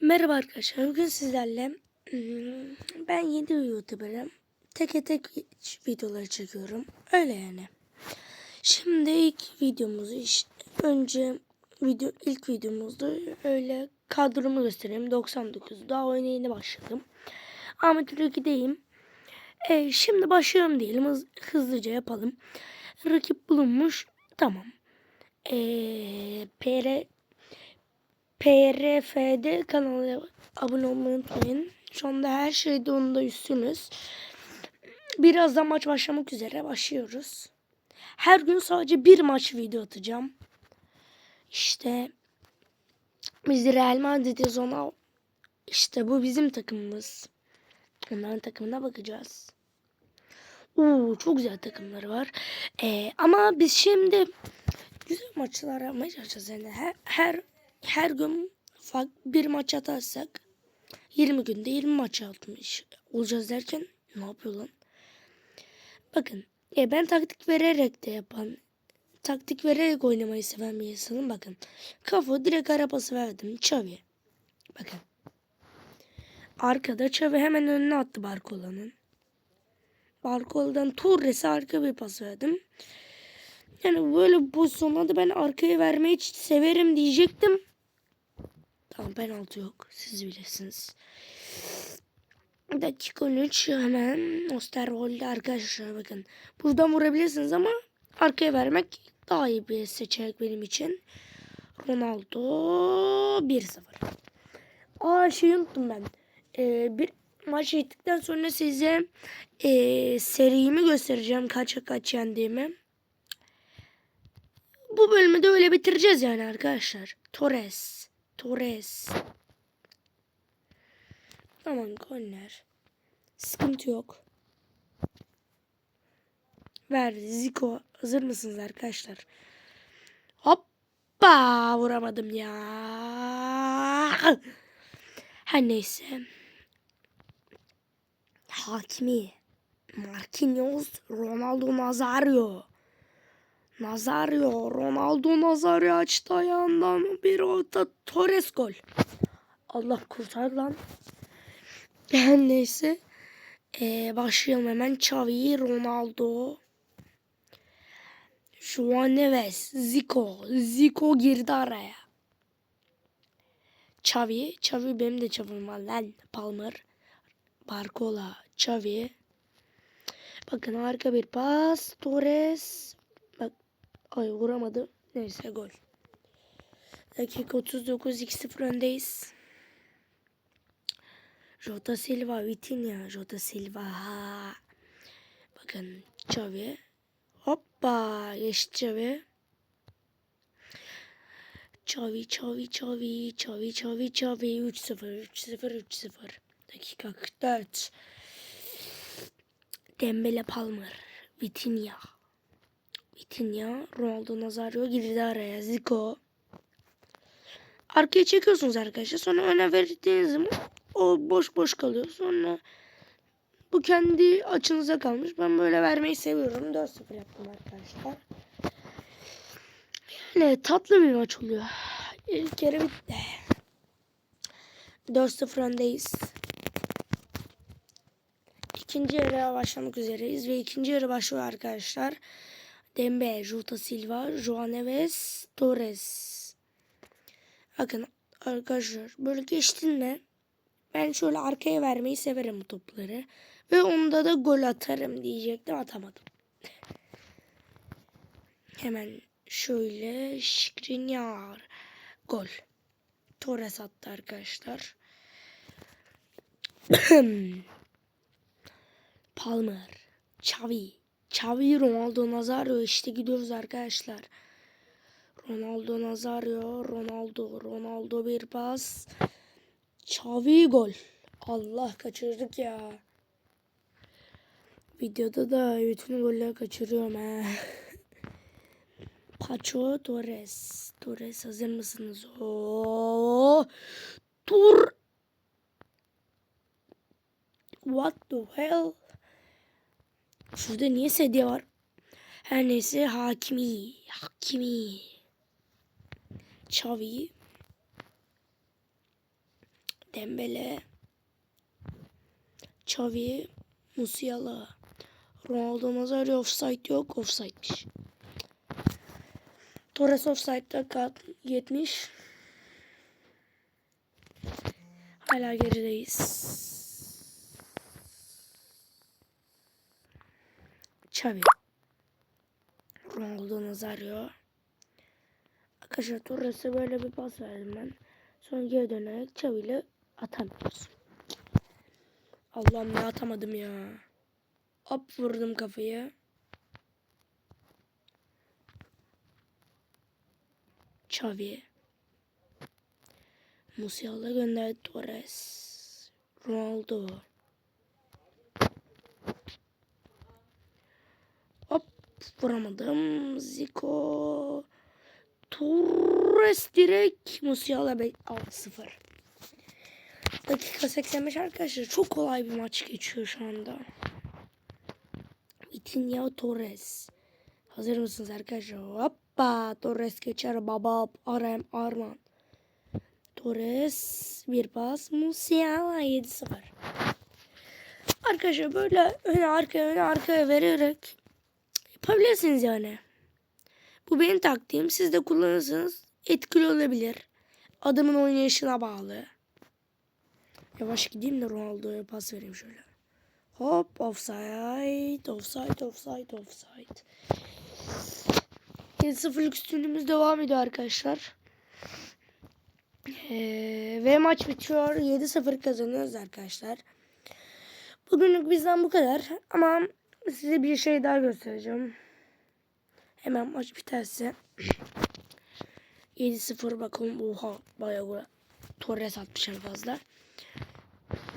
Merhaba arkadaşlar. Bugün sizlerle hmm, ben yeni YouTuber'ım. Tek tek videoları çekiyorum. Öyle yani. Şimdi ilk videomuzu işte önce video ilk videomuzda öyle kadromu göstereyim. 99. Daha oyuna yeni başladım. Ahmet Rüki'deyim. E, şimdi başlayalım diyelim. Hız- hızlıca yapalım. Rakip bulunmuş. Tamam. E, PR PRF'de kanala abone olmayı unutmayın. Şu anda her şeyde onda üstünüz. Birazdan maç başlamak üzere başlıyoruz. Her gün sadece bir maç video atacağım. İşte biz Real Madrid'iz ona işte bu bizim takımımız. Onların takımına bakacağız. Oo, çok güzel takımları var. Ee, ama biz şimdi güzel maçlar yapmaya çalışacağız. Yani her, her her gün bir maç atarsak 20 günde 20 maç atmış olacağız derken ne yapıyor lan? Bakın e, ben taktik vererek de yapan taktik vererek oynamayı seven bir insanım. Bakın kafa direkt arabası verdim. Çavi. Bakın. Arkada Çavi hemen önüne attı Barkola'nın. Barkola'dan Torres'e arka bir pas verdim. Yani böyle pozisyonlarda ben arkaya vermeyi hiç severim diyecektim. Tamam penaltı yok. Siz bilirsiniz. Dakika 13 hemen Osterwold'de arkadaşlar bakın. Buradan vurabilirsiniz ama arkaya vermek daha iyi bir seçenek benim için. Ronaldo 1-0. Aa şey unuttum ben. Ee, bir maç yettikten sonra size ee, serimi göstereceğim kaça kaç yendiğimi. Bu bölümü de öyle bitireceğiz yani arkadaşlar. Torres. Torres. Aman goller. Sıkıntı yok. Ver Zico. Hazır mısınız arkadaşlar? Hoppa vuramadım ya. Her neyse. Hakimi. Marquinhos. Ronaldo Nazario. Nazario. Ronaldo Nazario açtı ayağından. Bir orta Torres gol. Allah kurtar lan. Neyse. Ee, başlayalım hemen. Xavi, Ronaldo. Juan Neves, Zico. Zico girdi araya. Xavi. Xavi benim de Xavi'm var lan. Palmer. Barcola. Xavi. Bakın harika bir pas. Torres. Ay vuramadı. Neyse gol. Dakika 39 2-0 öndeyiz. Jota Silva, Vitinha, Jota Silva. Bakın Xavi. Hoppa geçti Xavi. Xavi, Xavi, Xavi, Xavi, Xavi, Xavi. 3-0, 3-0, 3-0. Dakika 44. Dembele Palmer, Vitinha. Vitinha, Ronaldo Nazario girdi araya. Zico. Arkaya çekiyorsunuz arkadaşlar. Sonra öne verdiğiniz zaman o boş boş kalıyor. Sonra bu kendi açınıza kalmış. Ben böyle vermeyi seviyorum. 4-0 yaptım arkadaşlar. Yani tatlı bir maç oluyor. İlk yarı bitti. 4-0 öndeyiz. İkinci yarıya başlamak üzereyiz ve ikinci yarı başlıyor arkadaşlar. Dembe, Jota Silva, João Neves, Torres. Bakın arkadaşlar böyle geçtin mi ben şöyle arkaya vermeyi severim bu topları. Ve onda da gol atarım diyecektim atamadım. Hemen şöyle Şikrinyar gol. Torres attı arkadaşlar. Palmer, Xavi, Xavi, Ronaldo, Nazario işte gidiyoruz arkadaşlar. Ronaldo, Nazario, Ronaldo, Ronaldo bir pas. Xavi gol. Allah kaçırdık ya. Videoda da bütün golleri kaçırıyorum ha. Pacho Torres. Torres hazır mısınız? Oo. Tur. What the hell? Şurada niye sedye var? Her neyse Hakimi. Hakimi. Xavi. Dembele. Xavi. Musiala. Ronaldo Nazario offside yok. Offside'miş. Torres offside'da kat 70. Hala gerideyiz. Xavi. Ronaldo Nazario. Arkadaşlar Torres'e böyle bir pas verdim ben. Sonra geri dönerek Xavi ile atamıyoruz. Allah'ım ne atamadım ya. Hop vurdum kafayı. Xavi. Musiala gönderdi Torres. Ronaldo. Hop vuramadım. Zico. Torres direkt Musiala 6-0. Dakika 85 arkadaşlar. Çok kolay bir maç geçiyor şu anda. Vitinha Torres. Hazır mısınız arkadaşlar? Hoppa. Torres geçer. Baba. Arem. Arman. Torres. Bir pas. Musiala 7-0. Arkadaşlar böyle öne arkaya öne arkaya vererek yapabilirsiniz yani. Bu benim taktiğim. Siz de kullanırsanız etkili olabilir. Adamın oynayışına bağlı. Yavaş gideyim de Ronaldo'ya pas vereyim şöyle. Hop offside, offside, offside, offside. 7-0'lık üstünlüğümüz devam ediyor arkadaşlar. Ee, ve maç bitiyor. 7-0 kazanıyoruz arkadaşlar. Bugünlük bizden bu kadar. Ama size bir şey daha göstereceğim. Hemen maç biterse. 7-0 bakalım. Oha bayağı Torres atmış en fazla.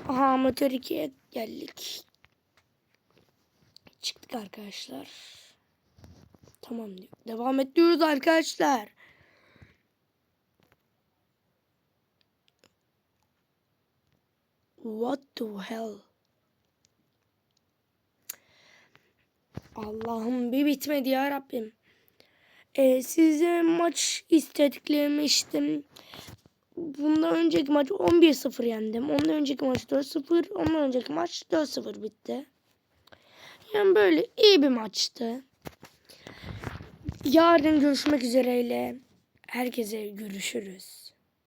Aha amatör 2'ye geldik. Çıktık arkadaşlar. Tamam diyor. Devam ediyoruz arkadaşlar. What the hell? Allah'ım bir bitmedi ya Rabbim. Ee, size maç istediklerimi işte bundan önceki maç 11-0 yendim. Ondan önceki maç 4-0. Ondan önceki maç 4-0 bitti. Yani böyle iyi bir maçtı. Yarın görüşmek üzereyle. Herkese görüşürüz.